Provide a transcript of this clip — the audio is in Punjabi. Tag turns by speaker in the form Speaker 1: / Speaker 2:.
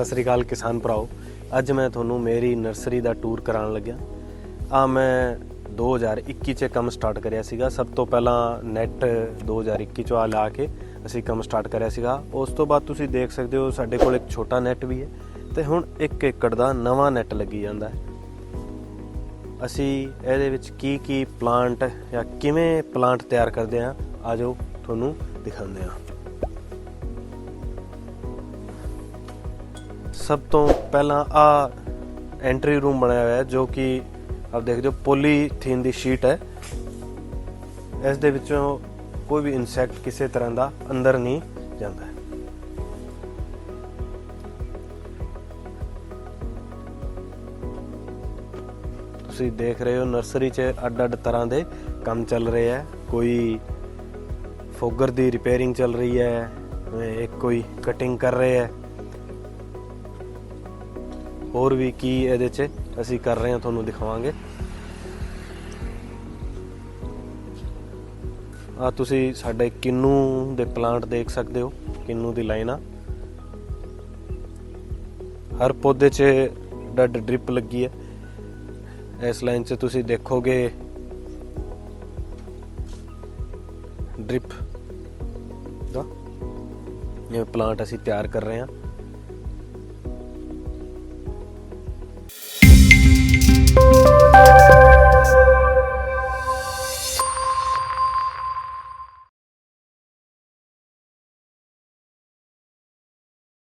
Speaker 1: ਸਤਿ ਸ੍ਰੀ ਅਕਾਲ ਕਿਸਾਨ ਭਰਾਓ। ਅੱਜ ਮੈਂ ਤੁਹਾਨੂੰ ਮੇਰੀ ਨਰਸਰੀ ਦਾ ਟੂਰ ਕਰਾਉਣ ਲੱਗਿਆ। ਆ ਮੈਂ 2021 ਚ ਕੰਮ ਸਟਾਰਟ ਕਰਿਆ ਸੀਗਾ। ਸਭ ਤੋਂ ਪਹਿਲਾਂ ਨੈਟ 2021 ਚ ਆ ਲਾ ਕੇ ਅਸੀਂ ਕੰਮ ਸਟਾਰਟ ਕਰਿਆ ਸੀਗਾ। ਉਸ ਤੋਂ ਬਾਅਦ ਤੁਸੀਂ ਦੇਖ ਸਕਦੇ ਹੋ ਸਾਡੇ ਕੋਲ ਇੱਕ ਛੋਟਾ ਨੈਟ ਵੀ ਹੈ ਤੇ ਹੁਣ 1 ਏਕੜ ਦਾ ਨਵਾਂ ਨੈਟ ਲੱਗੀ ਜਾਂਦਾ ਹੈ। ਅਸੀਂ ਇਹਦੇ ਵਿੱਚ ਕੀ ਕੀ ਪਲਾਂਟ ਜਾਂ ਕਿਵੇਂ ਪਲਾਂਟ ਤਿਆਰ ਕਰਦੇ ਹਾਂ ਆਜੋ ਤੁਹਾਨੂੰ ਦਿਖਾਉਂਦੇ ਹਾਂ। ਸਭ ਤੋਂ ਪਹਿਲਾਂ ਆ ਐਂਟਰੀ ਰੂਮ ਬਣਾਇਆ ਹੋਇਆ ਹੈ, ਜੋ ਕਿ ਆਪ ਦੇਖਦੇ ਹੋ ਪੋਲੀਥੀਨ ਦੀ ਸ਼ੀਟ ਹੈ। ਇਸ ਦੇ ਵਿੱਚੋਂ ਕੋਈ ਵੀ ਇਨਸੈਕਟ ਕਿਸੇ ਤਰ੍ਹਾਂ ਦਾ ਅੰਦਰ ਨਹੀਂ ਜਾਂਦਾ ਤੁਸੀਂ ਦੇਖ ਰਹੇ ਹੋ ਨਰਸਰੀ 'ਚ ਅੱਡ-ਅੱਡ ਤਰ੍ਹਾਂ ਦੇ ਕੰਮ ਚੱਲ ਰਹੇ ਹੈ। ਕੋਈ ਫੋਗਰ ਦੀ ਰਿਪੇਅਰਿੰਗ ਚੱਲ ਰਹੀ ਹੈ, ਇੱਕ ਕੋਈ ਕਟਿੰਗ ਕਰ ਰਹੇ ਹੈ। ਹੋਰ ਵੀ ਕੀ ਇਹਦੇ 'ਚ ਅਸੀਂ ਕਰ ਰਹੇ ਹਾਂ, ਤੁਹਾਨੂੰ ਦਿਖਾਵਾਂਗੇ। ਆ ਤੁਸੀਂ ਸਾਡੇ ਕਿੰਨੂ ਦੇ ਪਲਾਂਟ ਦੇਖ ਸਕਦੇ ਹੋ, ਕਿੰਨੂ ਦੀ ਲਾਈਨ ਆ। ਹਰ ਪੌਦੇ 'ਚ ਡੱਡ ਡ੍ਰਿਪ ਲੱਗੀ ਹੈ। ਇਸ ਲਾਈਨ 'ਚ ਤੁਸੀਂ ਦੇਖੋਗੇ ਡ੍ਰਿਪ ਦਾ। ਇਹ ਪਲਾਂਟ ਅਸੀਂ ਤਿਆਰ ਕਰ ਰਹੇ ਹਾਂ।